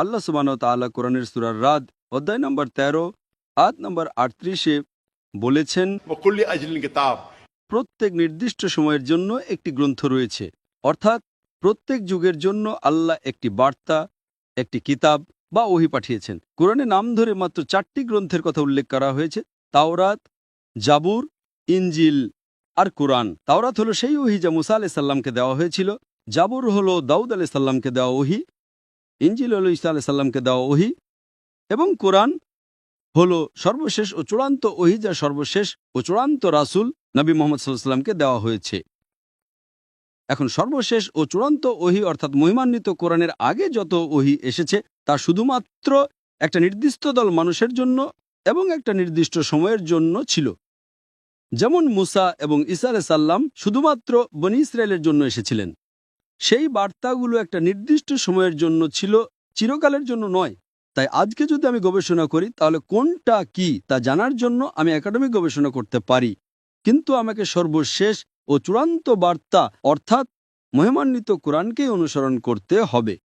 আল্লাহ সুবান তাল্লাহ কোরআনের সুরার রাদ অধ্যায় নম্বর ১৩ আত নম্বর আটত্রিশে বলেছেন প্রত্যেক নির্দিষ্ট সময়ের জন্য একটি গ্রন্থ রয়েছে। অর্থাৎ প্রত্যেক যুগের জন্য আল্লাহ একটি বার্তা একটি কিতাব বা ওহি পাঠিয়েছেন। কোরআনে নাম ধরে মাত্র চারটি গ্রন্থের কথা উল্লেখ করা হয়েছে তাওরাত জাবুর ইঞ্জিল আর কোরআন। তাওরাত হলো সেই ওহি যা মুসা আলাইসাল্লামকে দেওয়া হয়েছিল জাবুর হলো দাউদ আলাইসাল্লামকে দেওয়া ওহি। ইঞ্জিল হলো ইসা আলাহ সাল্লামকে দেওয়া ওহি এবং কোরআন হল সর্বশেষ ও চূড়ান্ত ওহি যা সর্বশেষ ও চূড়ান্ত রাসুল নবী মোহাম্মদ সাল্লামকে দেওয়া হয়েছে। এখন সর্বশেষ ও চূড়ান্ত ওহি অর্থাৎ মহিমান্বিত কোরআনের আগে যত ওহি এসেছে তা শুধুমাত্র একটা নির্দিষ্ট দল মানুষের জন্য এবং একটা নির্দিষ্ট সময়ের জন্য ছিল। যেমন মুসা এবং ইসা সাল্লাম শুধুমাত্র বনি ইসরায়েলের জন্য এসেছিলেন। সেই বার্তাগুলো একটা নির্দিষ্ট সময়ের জন্য ছিল, চিরকালের জন্য নয়। তাই আজকে যদি আমি গবেষণা করি, তাহলে কোনটা কি তা জানার জন্য আমি একাডেমিক গবেষণা করতে পারি। কিন্তু আমাকে সর্বশেষ ও চূড়ান্ত বার্তা, অর্থাৎ মহিমান্বিত কোরআনকেই অনুসরণ করতে হবে।